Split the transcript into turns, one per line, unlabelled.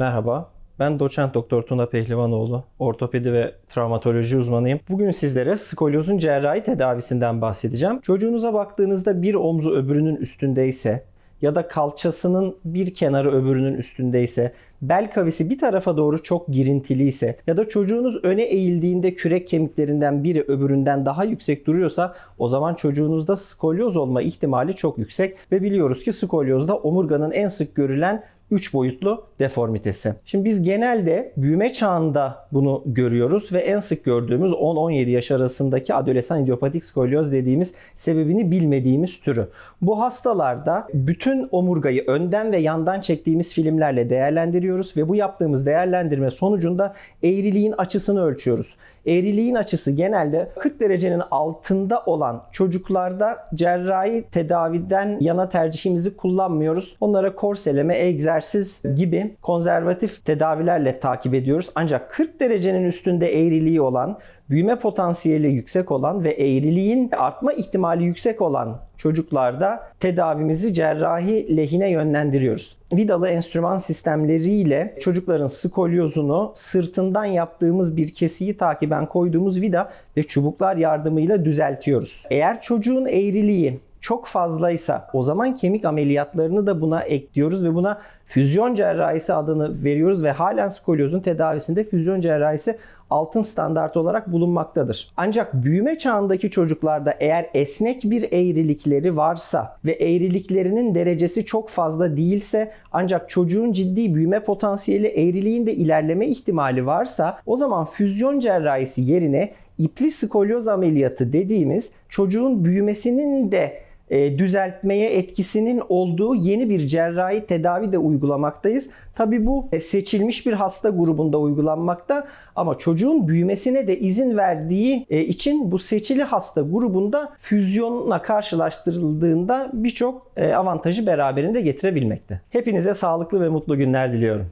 Merhaba. Ben doçent doktor Tuna Pehlivanoğlu, ortopedi ve travmatoloji uzmanıyım. Bugün sizlere skolyozun cerrahi tedavisinden bahsedeceğim. Çocuğunuza baktığınızda bir omzu öbürünün üstündeyse ya da kalçasının bir kenarı öbürünün üstündeyse, bel kavisi bir tarafa doğru çok girintili ise ya da çocuğunuz öne eğildiğinde kürek kemiklerinden biri öbüründen daha yüksek duruyorsa o zaman çocuğunuzda skolyoz olma ihtimali çok yüksek ve biliyoruz ki skolyozda omurganın en sık görülen 3 boyutlu deformitesi. Şimdi biz genelde büyüme çağında bunu görüyoruz ve en sık gördüğümüz 10-17 yaş arasındaki adolesan idiopatik skolyoz dediğimiz sebebini bilmediğimiz türü. Bu hastalarda bütün omurgayı önden ve yandan çektiğimiz filmlerle değerlendiriyoruz ve bu yaptığımız değerlendirme sonucunda eğriliğin açısını ölçüyoruz. Eğriliğin açısı genelde 40 derecenin altında olan çocuklarda cerrahi tedaviden yana tercihimizi kullanmıyoruz. Onlara korseleme, egzersiz gibi konservatif tedavilerle takip ediyoruz. Ancak 40 derecenin üstünde eğriliği olan, büyüme potansiyeli yüksek olan ve eğriliğin artma ihtimali yüksek olan çocuklarda tedavimizi cerrahi lehine yönlendiriyoruz. Vidalı enstrüman sistemleriyle çocukların skolyozunu sırtından yaptığımız bir kesiyi takiben koyduğumuz vida ve çubuklar yardımıyla düzeltiyoruz. Eğer çocuğun eğriliği çok fazlaysa o zaman kemik ameliyatlarını da buna ekliyoruz ve buna füzyon cerrahisi adını veriyoruz ve halen skolyozun tedavisinde füzyon cerrahisi altın standart olarak bulunmaktadır. Ancak büyüme çağındaki çocuklarda eğer esnek bir eğrilikleri varsa ve eğriliklerinin derecesi çok fazla değilse ancak çocuğun ciddi büyüme potansiyeli eğriliğin de ilerleme ihtimali varsa o zaman füzyon cerrahisi yerine ipli skolyoz ameliyatı dediğimiz çocuğun büyümesinin de e, düzeltmeye etkisinin olduğu yeni bir cerrahi tedavi de uygulamaktayız. Tabi bu e, seçilmiş bir hasta grubunda uygulanmakta ama çocuğun büyümesine de izin verdiği e, için bu seçili hasta grubunda füzyonla karşılaştırıldığında birçok avantajı beraberinde getirebilmekte. Hepinize sağlıklı ve mutlu günler diliyorum.